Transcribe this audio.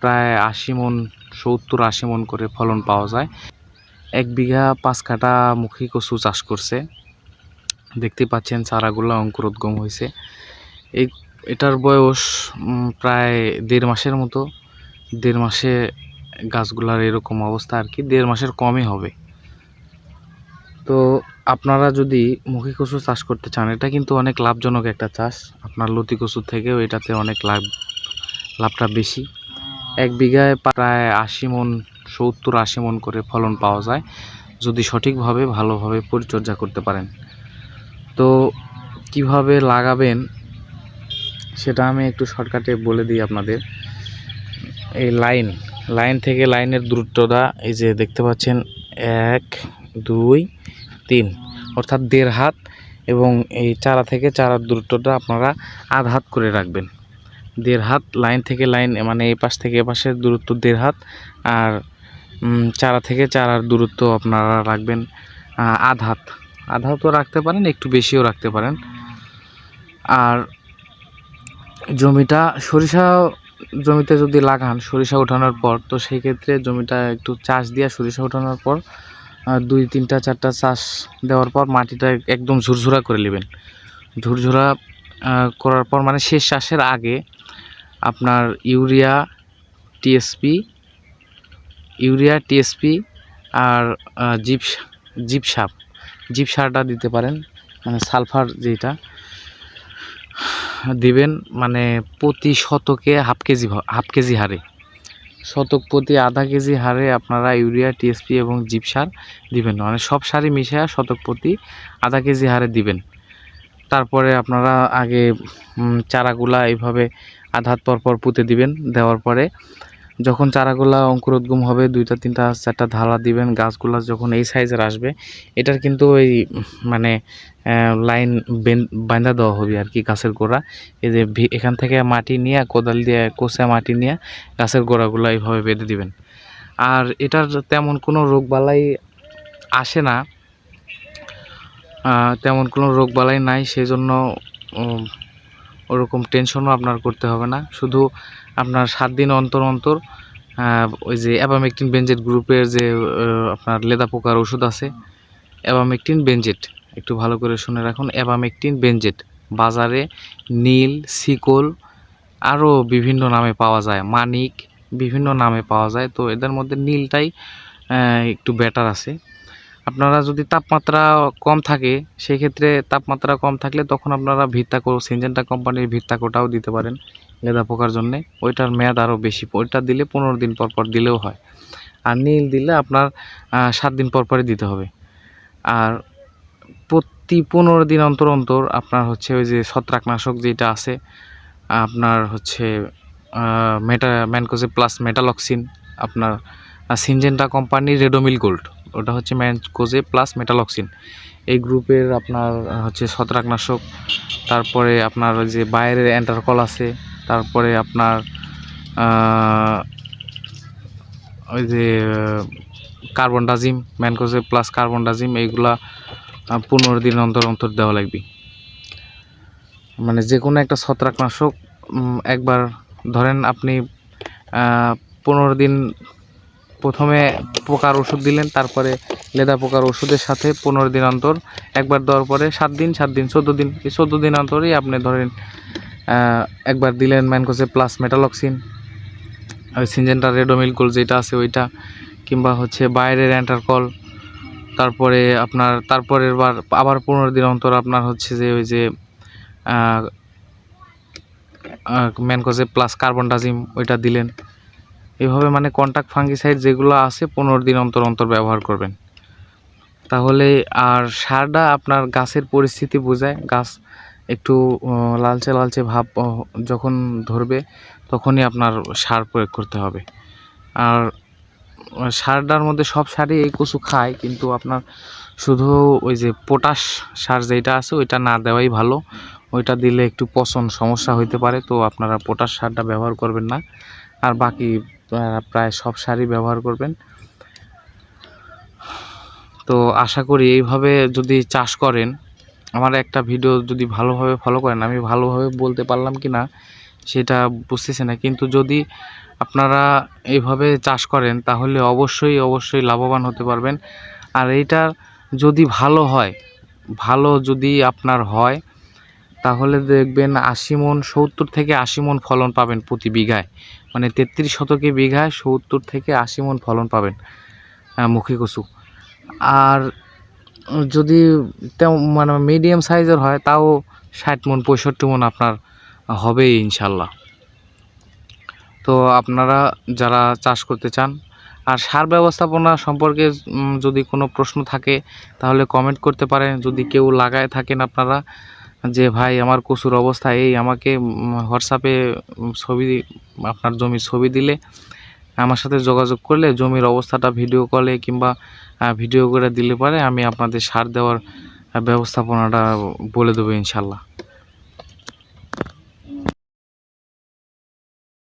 প্রায় আশি মন, সত্তর আশি মন করে ফলন পাওয়া যায়। এক বিঘা পাঁচ কাঠা মুখী কচু চাষ করছে। দেখতে পাচ্ছেন চারাগুলো অঙ্কুরোদ্গম হয়েছে। এই, এটার বয়স প্রায় দেড় মাসের মতো। দেড় মাসে গাছগুলার এরকম অবস্থা আর কি, দেড় মাসের কমই হবে। তো আপনারা যদি মুখী কচু চাষ করতে চান, এটা কিন্তু অনেক লাভজনক একটা চাষ। আপনার লতি কচুর থেকেও এটাতে অনেক লাভ, লাভটা বেশি। এক বিঘায় প্রায় আশি মন, সত্তর আশি মন করে ফলন পাওয়া যায়, যদি সঠিকভাবে, ভালোভাবে পরিচর্যা করতে পারেন। তো কীভাবে লাগাবেন, সেটা আমি একটু শর্টকাটে বলে দিই আপনাদের। এই লাইন লাইন থেকে লাইনের দূরত্বটা, এই যে দেখতে পাচ্ছেন, এক, দুই, তিন, অর্থাৎ দেড় হাত এবং এই চারা থেকে চারার দূরত্বটা আপনারা আধ হাত করে রাখবেন। দেড় হাত, লাইন থেকে লাইন মানে এই পাশ থেকে এ পাশের দূরত্ব দেড় হাত, আর চারা থেকে চারার দূরত্ব আপনারা রাখবেন আধ হাত। আধ হাতও রাখতে পারেন, একটু বেশিও রাখতে পারেন। আর জমিটা, সরিষা জমিতে যদি লাগান, সরিষা ওঠানোর পর, তো সেই ক্ষেত্রে জমিটা একটু চাষ দিয়ে সরিষা ওঠানোর পর দুই, তিনটা, চারটা চাষ দেওয়ার পর মাটিটা একদম ঝুরঝুরা করে নেবেন। ঝুরঝুরা করার পর মানে শেষ চাষের আগে আপনার ইউরিয়া, টিএসপি ইউরিয়া, টিএসপি আর জিপ জিপ সাপ জিপ সারটা দিতে পারেন মানে সালফার যেটা দিবেন মানে প্রতি শতকে হাফ কেজি হাফ কেজি হারে। শতক প্রতি আধা কেজি হারে আপনারা ইউরিয়া, টিএসপি এবং জিপ সার দিবেন মানে সব সারই মিশিয়ে শতক প্রতি আধা কেজি হারে দিবেন। তারপরে আপনারা আগে চারাগুলা এইভাবে আধা হাত পর পর পুঁতে দিবেন, দেওয়ার পরে যখন চারাগুলা অঙ্কুরোদ্গম হবে, দুইটা, তিনটা, চারটা ধারা দিবেন, গাছগুলা যখন এই সাইজের আসবে, এটার কিন্তু ওই মানে লাইন বাঁধা দেওয়া হবে আর কি গাছের গোড়া। এই যে এখান থেকে মাটি নিয়ে, কোদাল দিয়ে কোষা মাটি নিয়ে গাছের গোড়াগুলো এইভাবে বেঁধে দিবেন। আর এটার তেমন কোনো রোগবালাই আসে না। তেমন কোনো রোগবালাই নাই সেই জন্য ওরকম টেনশনও আপনার করতে হবে না। শুধু আপনার সাত দিন অন্তর অন্তর ওই যে অ্যাবামেকটিন বেঞ্জেট গ্রুপের যে আপনার লেদা পোকার ওষুধ আছে অ্যাবামেকটিন বেঞ্জেট একটু ভালো করে শুনে রাখুন অ্যাবামেকটিন বেনজেট বাজারে নীল সিকল আরও বিভিন্ন নামে পাওয়া যায়, মানিক, বিভিন্ন নামে পাওয়া যায়। তো এদের মধ্যে নীলটাই একটু বেটার আছে। আপনারা যদি তাপমাত্রা কম থাকে সেই ক্ষেত্রে তাপমাত্রা কম থাকলে তখন আপনারা ভিত্তাকো সিনজেন্টা কোম্পানির ভিত্তাকোটাও দিতে পারেন লেদা পোকার জন্যে। ওইটার মেয়াদ আরও বেশি। ওইটা দিলে পনেরো দিন পর পর দিলেও হয়। আর নীল দিলে আপনার সাত দিন পর পরই দিতে হবে। আর প্রতি পনেরো দিন অন্তর অন্তর আপনার হচ্ছে ওই যে ছত্রাকনাশক যেটা আছে, আপনার হচ্ছে মেটা ম্যানকোজে প্লাস মেটালক্সিন, আপনার সিনজেন্টা কোম্পানির রেডোমিল গোল্ড। ওটা হচ্ছে ম্যানকোজে প্লাস মেটালক্সিন। এই গ্রুপের আপনার হচ্ছে ছত্রাকনাশক, তারপরে আপনার যে বাইরের অ্যান্টারকল আছে, তারপরে আপনার ওই যে carbendazim mancozeb plus carbendazim এইগুলা পনেরো দিন অন্তর অন্তর দেওয়া লাগবে। মানে যে কোনো একটা ছত্রাকনাশক একবার ধরেন আপনি পনেরো দিন প্রথমে পোকার ওষুধ দিলেন, তারপরে লেদা পোকার ওষুধের সাথে পনেরো দিন অন্তর, একবার দেওয়ার পরে সাত দিন সাত দিন, চোদ্দ দিন, এই চোদ্দ দিন অন্তরেই আপনি ধরেন একবার দিলেন ম্যানকোসে প্লাস মেটালক্সিন ওই সিনজেন্টার রেডোমিল গোল যেটা আছে ওইটা, কিংবা হচ্ছে বাইরের অ্যান্টারকল, তারপরে আপনার, তারপরের বার আবার পনেরো দিন অন্তর আপনার হচ্ছে যে ওই যে ম্যানকোজে প্লাস কার্বন ডাজিম ওইটা দিলেন। এভাবে মানে কন্টাক্ট ফাঙ্গিসাইড যেগুলো আছে পনেরো দিন অন্তর অন্তর ব্যবহার করবেন। তাহলে আর সারটা আপনার গাছের পরিস্থিতি বোঝায়। গাছ একটু লালচে লালচে ভাব যখন ধরবে তখনই আপনার সার প্রয়োগ করতে হবে। আর সারটার মধ্যে সব সারই এই কচু খায়, কিন্তু আপনার শুধু ওই যে পটাশ সার যেটা আছে ওইটা না দেওয়াই ভালো। ওইটা দিলে একটু পচন সমস্যা হইতে পারে, তো আপনারা পটাশ সারটা ব্যবহার করবেন না। আর বাকি আহ, প্রায় সব সারই ব্যবহার করবেন। তো আশা করি এইভাবে যদি চাষ করেন আমার একটা ভিডিও যদি ভালোভাবে ফলো করেন আমি ভালোভাবে বলতে পারলাম কি না সেটা বুঝতেছি না। কিন্তু যদি আপনারা এইভাবে চাষ করেন তাহলে অবশ্যই অবশ্যই লাভবান হতে পারবেন। আর এইটার যদি ভালো হয় ভালো যদি আপনার হয় তাহলে দেখবেন আশি মন সত্তর থেকে আশি মন ফলন পাবেন প্রতি বিঘায়। মানে তেত্রিশ শতকে বিঘায় সত্তর থেকে আশি মন ফলন পাবেন মুখী কচু। আর যদি তেম- মানে মিডিয়াম সাইজের হয়, তাও ষাট মন, পঁয়ষট্টি মন আপনার হবেই ইনশাল্লাহ। তো আপনারা যারা চাষ করতে চান, আর সার ব্যবস্থাপনা সম্পর্কে যদি কোনো প্রশ্ন থাকে, তাহলে কমেন্ট করতে পারেন। যদি কেউ লাগায় থাকেন আপনারা যে, ভাই, আমার কচুর অবস্থা এই, আমাকে হোয়াটসঅ্যাপে ছবি আপনার জমির ছবি দিলে, আমার সাথে যোগাযোগ করলে, জমির অবস্থাটা ভিডিও কলে কিংবা ভিডিও করে দিলে পরে আমি আপনাদের সার দেওয়ার ব্যবস্থাপনাটা বলে দেবো ইনশাল্লাহ।